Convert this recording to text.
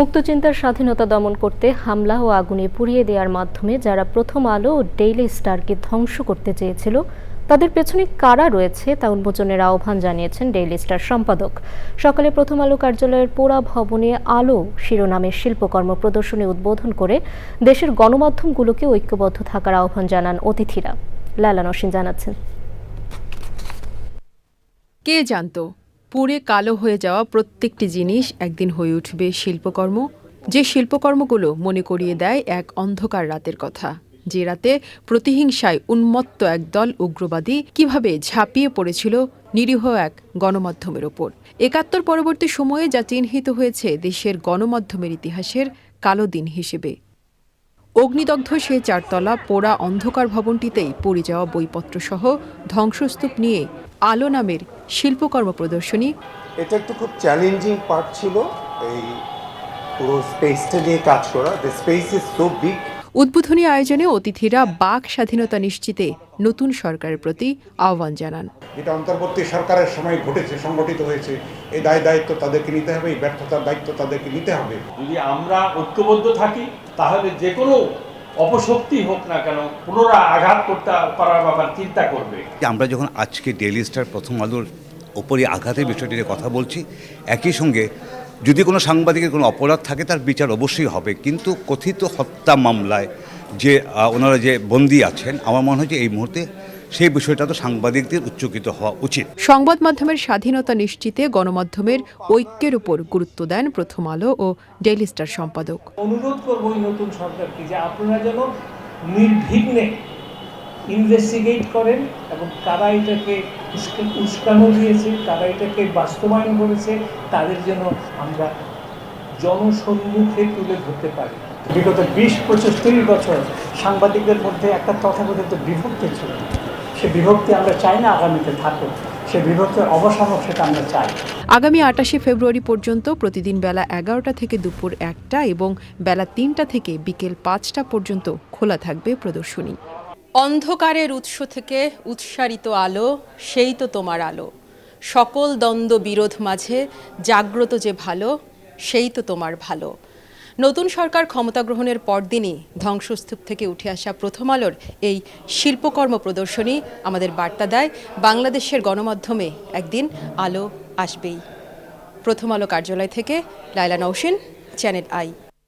মুক্তচিন্তার স্বাধীনতা দমন করতে হামলা ও আগুনে পুড়িয়ে দেওয়ার মাধ্যমে যারা প্রথম আলো ও ডেইলি স্টারকে ধ্বংস করতে চেয়েছিল, তাদের পেছনে কারা রয়েছে তা উন্মোচনের আহ্বান জানিয়েছেন ডেইলি স্টার সম্পাদক। সকালে প্রথম আলো কার্যালয়ের পোড়া ভবনে আলো শিরোনামের শিল্পকর্ম প্রদর্শনী উদ্বোধন করে দেশের গণমাধ্যমগুলোকে ঐক্যবদ্ধ থাকার আহ্বান জানান অতিথিরা। লালা নসীন জানাচ্ছেন। কে জানতো? পুড়ে কালো হয়ে যাওয়া প্রত্যেকটি জিনিস একদিন হয়ে উঠবে শিল্পকর্ম। যে শিল্পকর্মগুলো মনে করিয়ে দেয় এক অন্ধকার রাতের কথা। যে রাতে প্রতিহিংসায় উন্মত্ত একদল উগ্রবাদী কীভাবে ঝাঁপিয়ে পড়েছিল নিরীহ এক গণমাধ্যমের ওপর। একাত্তর পরবর্তী সময়ে যা চিহ্নিত হয়েছে দেশের গণমাধ্যমের ইতিহাসের কালো দিন হিসেবে। অগ্নিদগ্ধ সে চারতলা পোড়া অন্ধকার ভবনটিতেই পড়ে যাওয়া বইপত্রসহ ধ্বংসস্তূপ নিয়ে আলো নামের শিল্পকর্ম প্রদর্শনী। এটা একটু খুব চ্যালেঞ্জিং পার্ট ছিল এই পুরো স্পেসটা নিয়ে কাজ করা। The space is so big উদ্বোধনী আয়োজনে অতিথিরা বাক স্বাধীনতা নিশ্চিতে নতুন সরকারের প্রতি আহ্বান জানান। যেটা অন্তর্বর্তী সরকারের সময় ঘটেছে সংগঠিত হয়েছে এই দায় দায়িত্ব তাদেরকে নিতে হবে এই ব্যর্থতার দায়িত্ব তাদেরকে নিতে হবে। যদি আমরা ঐক্যবদ্ধ থাকি তাহলে যে কোনো অপশক্তি হোক না কেন পুনরায় আঘাত করতে করার ব্যাপার চিন্তা করবে। আমরা যখন আজকে ডেইলি স্টার প্রথম আলোর ওপরে আঘাতের বিষয়টি নিয়ে কথা বলছি। একই সঙ্গে যদি কোনো সাংবাদিকের কোনো অপরাধ থাকে তার বিচার অবশ্যই হবে। কিন্তু কথিত হত্যা মামলায় যে ওনারা যে বন্দী আছেন আমার মনে হয় যে এই মুহূর্তে সেই বিষয়টা তো সাংবাদিকদের উচ্চকিত হওয়া উচিত। সংবাদ মাধ্যমের স্বাধীনতা নিশ্চিতে গণমাধ্যমের ঐক্যের উপর গুরুত্ব দেন প্রথম আলো ও ডেইলি স্টার সম্পাদক। অনুরোধ করব নতুন সরকারকে যে আপনারা যেন নির্বিঘ্নে ইনভেস্টিগেট করেন এবং কারা এটাকে উস্কা- উস্কানো দিয়েছে, কারা এটাকে বাস্তবায়ন করেছে, তাদের জন্য আমরা জনসম্মুখে তুলে ধরতে পারি। বিগত বিশ পঁচিশ তিরিশ বছর সাংবাদিকদের মধ্যে একটা তথাকথিত বিভক্তি ছিল। সে বিভক্তি আমরা চাই না আগামীতে থাকুক। সে বিভক্তির অবসান সেটা আমরা চাই। আগামী আটাশে ফেব্রুয়ারি পর্যন্ত প্রতিদিন বেলা এগারোটা থেকে দুপুর একটা এবং বেলা তিনটা থেকে বিকেল পাঁচটা পর্যন্ত খোলা থাকবে প্রদর্শনী। অন্ধকারের উৎস থেকে উৎসারিত আলো, সেই তো তোমার আলো। সকল দ্বন্দ্ব বিরোধ মাঝে জাগ্রত যে ভালো, সেই তো তোমার ভালো। নতুন সরকার ক্ষমতা গ্রহণের পরদিনই ধ্বংসস্তূপ থেকে উঠে আসা প্রথম আলোর এই শিল্পকর্ম প্রদর্শনী আমাদের বার্তা দেয়। বাংলাদেশের গণমাধ্যমে একদিন আলো আসবেই। প্রথম আলো কার্যালয় থেকে লায়লা নৌসিন চ্যানেল আই।